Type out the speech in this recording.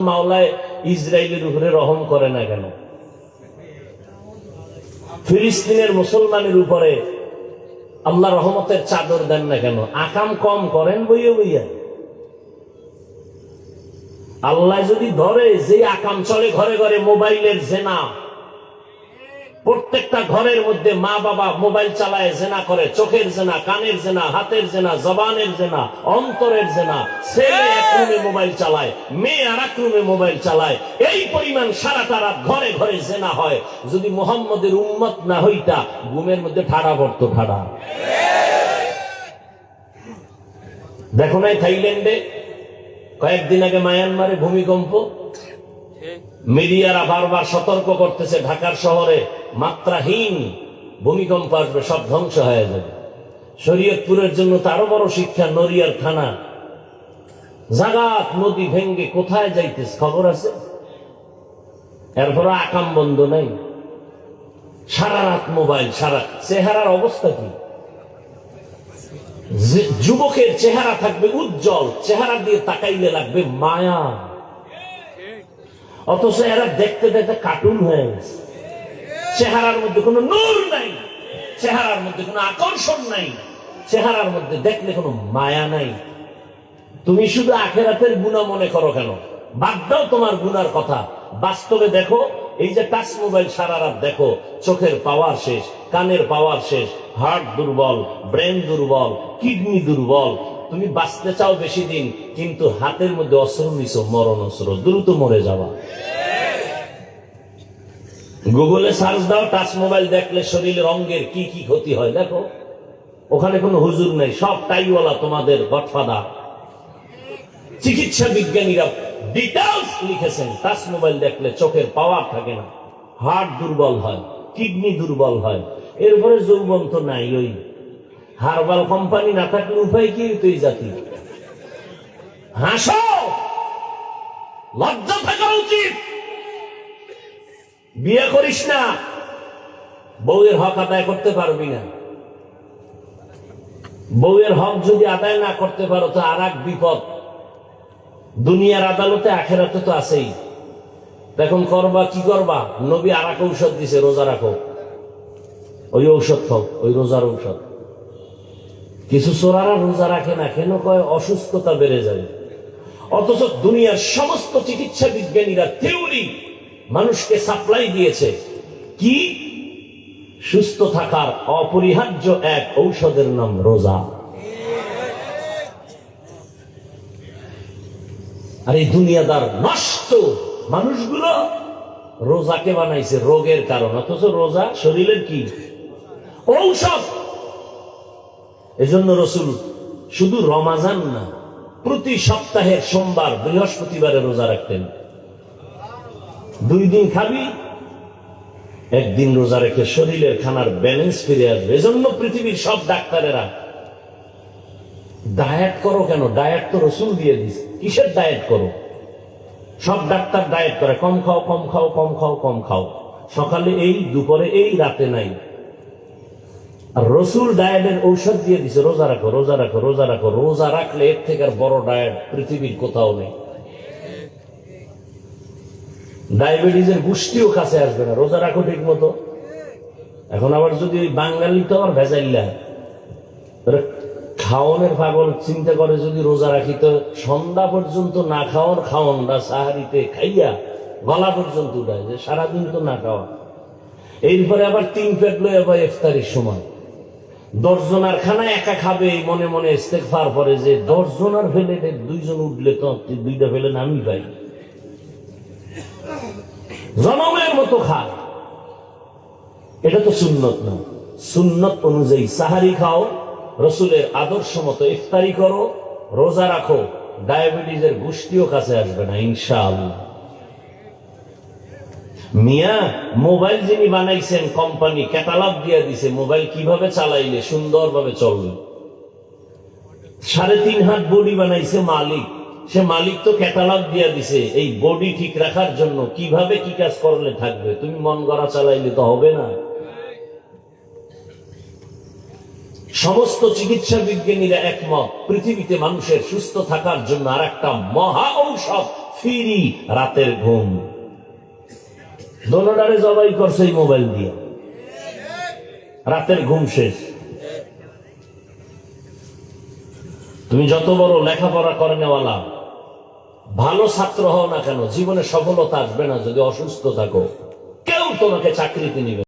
মাওলায় ইসরায়েলের উপরে রহম করে না কেন? ফিলিস্তিনের মুসলমানের উপরে আল্লাহ রহমতের চাদর দেন না কেন? আকাম কম করেন বইয়ে বইয়া। আল্লাহ যদি ধরে যে আকাম চলে ঘরে ঘরে মোবাইলের জেনা প্রত্যেকটা ঘরের মধ্যে মা বাবা মোবাইল চালায় জেনা করে। চোখের জেনা কানের জেনা হাতের জেনা জবানের জেনা অন্তরের জেনা। ছেলে এক রুমে মোবাইল চালায় মেয়ে আর এক রুমে মোবাইল চালায়। এই পরিমাণ সারাটা রাত ঘরে ঘরে জেনা হয়। যদি মোহাম্মদের উম্মত না হইতা ঘুমের মধ্যে ঠাড়া পড়তো ঠাড়া। দেখো নাই থাইল্যান্ডে? কয়েকদিন আগে মায়ানমারে ভূমিকম্প। মিডিয়ারা বারবার সতর্ক করতেছে ঢাকার শহরে। মাত্রাহীন ভূমিকম্প আসবে, সব ধ্বংস হয়ে যাবে। শরীয়তপুরের জন্য তো আরও বড় শিক্ষা নরিয়ার থানা জাগাত নদী ভেঙ্গে কোথায় যাইতেছে, খবর আছে? এরপর আকাম বন্ধ নাই। সারা রাত মোবাইল, সারা চেহারার অবস্থা কি? যুবকের চেহারা থাকবে উজ্জ্বল, চেহারা দিয়ে তাকাইলে লাগবে মায়া। অথচ এরা দেখতে দেখতে কার্টুন হয়ে গেছে। চেহারার মধ্যে কোনো নূর নাই, চেহারার মধ্যে কোনো আকর্ষণ নাই, চেহারার মধ্যে দেখলে কোনো মায়া নাই। তুমি শুধু আখেরাতের গুণা মনে করো কেন? বাদ দাও তোমার গুনার কথা। বাস্তবে দেখো, এই যে টাচ মোবাইল সারা রাত দেখো, চোখের পাওয়ার শেষ, কানের পাওয়ার শেষ, হার্ট দুর্বল, ব্রেন দুর্বল, কিডনি দুর্বল। তুমি বাঁচতে চাও বেশি দিন, কিন্তু হাতের মধ্যে অস্ত্র নিছো, মরণ অস্ত্র দ্রুত মরে যাওয়া। গুগলে সার্চ দাও টাচ মোবাইল দেখলে শরীরের অঙ্গের কি কি ক্ষতি হয়, দেখো। ওখানে কোনো হুজুর নেই, সব টাইওয়ালা তোমাদের গডফাদার। চিকিৎসা বিজ্ঞানীরা ডিটেলস লিখেছেন টাচ মোবাইল দেখলে চোখের পাওয়ার থাকে না। হার্ট দুর্বল হয় কিডনি দুর্বল হয়। এরপরে যৌবন তো নাই ওই। হারবাল কোম্পানি না থাকলে উপায় কি তুই জাতি? হাসো! লজ্জা থাকা উচিত! বিয়ে করিস না। বউয়ের হক আদায় করতে পারবি না। বউয়ের হক যদি আদায় না করতে পারো তো আর এক বিপদ। দুনিয়ার আদালতে আখেরাতে তো আছেই। এখন করবা কি করবা? নবী আর এক ঔষধ দিছে, রোজা রাখো। ওই ঔষধ খাও, ওই রোজার ঔষধ। কিছু চোরারা রোজা রাখে না, কেন কয়? অসুস্থতা বেড়ে যাবে অথচ দুনিয়ার সমস্ত চিকিৎসা বিজ্ঞানীরা থিওরি মানুষকে সাপ্লাই দিয়েছে। কি? সুস্থ থাকার অপরিহার্য এক ঔষধের নাম রোজা। আর এই দুনিয়াদার নষ্ট মানুষগুলো রোজাকে বানাইছে রোগের কারণ। অথচ রোজা শরীরের কি? ঔষধ! এজন্য রসুল শুধু রমাজান না, প্রতি সপ্তাহের সোমবার, বৃহস্পতিবারে রোজা রাখতেন। দুই দিন খাবি, একদিন রোজা রেখে শরীরের খানার ব্যালেন্স ফিরে আসবে। এজন্য পৃথিবীর সব ডাক্তারেরা ডায়েট করো কেন? ডায়েট তো রসুল দিয়ে দিস কিসের ডায়েট করো? সব ডাক্তার ডায়েট করে, কম খাও কম খাও কম খাও কম খাও। সকালে এই, দুপুরে এই, রাতে নাই। আর রসুল ডায়েটের ঔষধ দিয়ে দিছে, রোজা রাখো রোজা রাখো রোজা রাখো। রোজা রাখলে এর থেকে আর বড় ডায়েট পৃথিবীর কোথাও নেই। ডায়াবেটিসের গোষ্ঠীও কাছে আসবে না, রোজা রাখো ঠিক মতো। এখন আবার যদি ওই বাঙালি তো আবার ভেজাইলা ওরা খাওয়ানোর পাগল চিন্তা করে যদি রোজা রাখি, তো সন্ধ্যা পর্যন্ত না খাওয়ার খাওয়ানটা সাহারিতে খাইয়া গলা পর্যন্ত উঠায় যে সারাদিন তো না খাওয়া। এরপরে আবার তিন পেট লয়ে আবার ইফতারির সময়। দশজনার খানা একা খাবে মনে মনে ইস্তেকফার পরে যে দশজনার ফেলে দুইজন উঠলে তো দুইটা ফেলে নামি পাই জনমের মতো খায় এটা তো সুন্নত না। সুন্নত অনুযায়ী সাহারি খাও, রসুলের আদর্শ মতো ইফতারি করো, রোজা রাখো, ডায়াবেটিসের গোষ্ঠীও কাছে আসবে না, ইনশাআল্লাহ। মিয়া, মোবাইল যিনি বানাইছেন কোম্পানি, ক্যাটালগ দিয়ে দিছে, মোবাইল কীভাবে চালাইলে সুন্দরভাবে চলবে? সাড়ে তিন হাত বডি বানাইছে মালিক। সে মালিক তো ক্যাটালগ দিয়ে দিছে, এই বডি ঠিক রাখার জন্য। কীভাবে কি কাজ করলে থাকবে? তুমি মন গড়া চালাইলে তো হবে না। সমস্ত চিকিৎসা বিজ্ঞানীরা একমত, পৃথিবীতে মানুষের সুস্থ থাকার জন্য আর একটা মহা ঔষধ, ফিরি রাতের ঘুম। দোনোটারে জবাই করছে এই মোবাইল দিয়ে। রাতের ঘুম শেষ। তুমি যত বড় লেখাপড়া করে নেওয়ালা ভালো ছাত্র হও না কেন? জীবনে সফলতা আসবে না যদি অসুস্থ থাকো। কেউ তোমাকে চাকরিতে নিবে